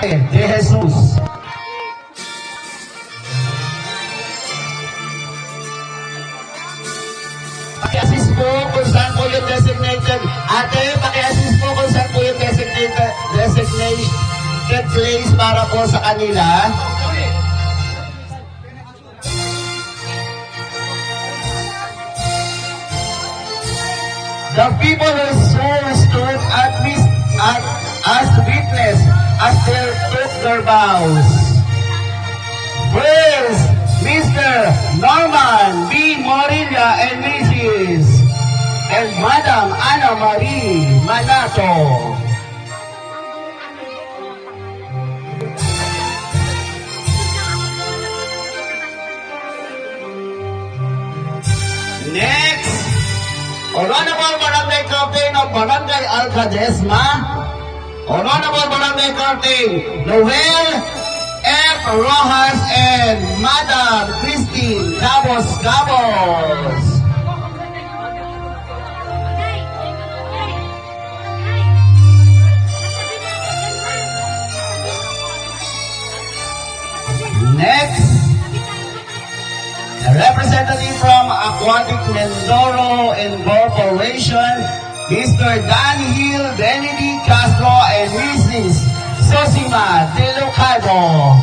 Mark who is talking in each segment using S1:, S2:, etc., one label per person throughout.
S1: de Jesus. Paki-assist po kung saan po yung designated. Ate, paki-assist po kung saan po yung designated, designated place para po sa kanila. The people who stood at mis at as witness as they took vows. Praise Mr. Norman B. Morilla and Mrs. and Madam Ana Marie Manato. Next, Honorable Barangay Captain of Barangay Alcadesma, Honorable Barangay Captain Noel F. Rojas and Madam Christine Cabos Cabos. Next, a representative from Aquatic Mindoro Incorporation, Mr. Dan Hill, Benedict Castro, and Mrs. Sosima De Locado.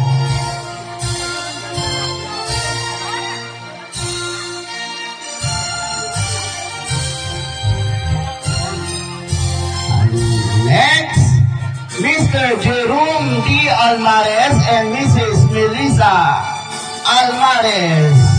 S1: Next, Mr. Jerome D. Almares and Mrs. Melissa Almares.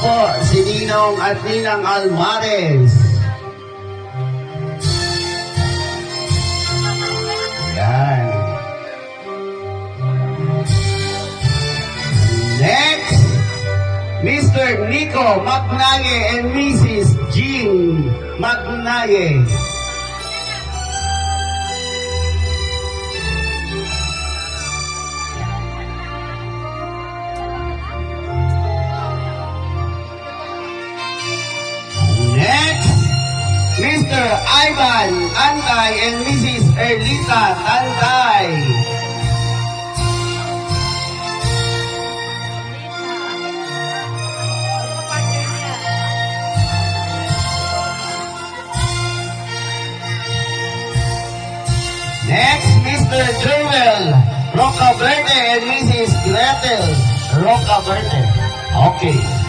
S1: Po si Ninong at Ninang Almares. Yan. Next, Mr. Nico Magnaye and Mrs. Jean Magnaye. Next, Mr. Ivan Antay and Mrs. Erlita Tantay. Next, Mr. Joel Rocaverde and Mrs. Gretel Rocaverde. Okay.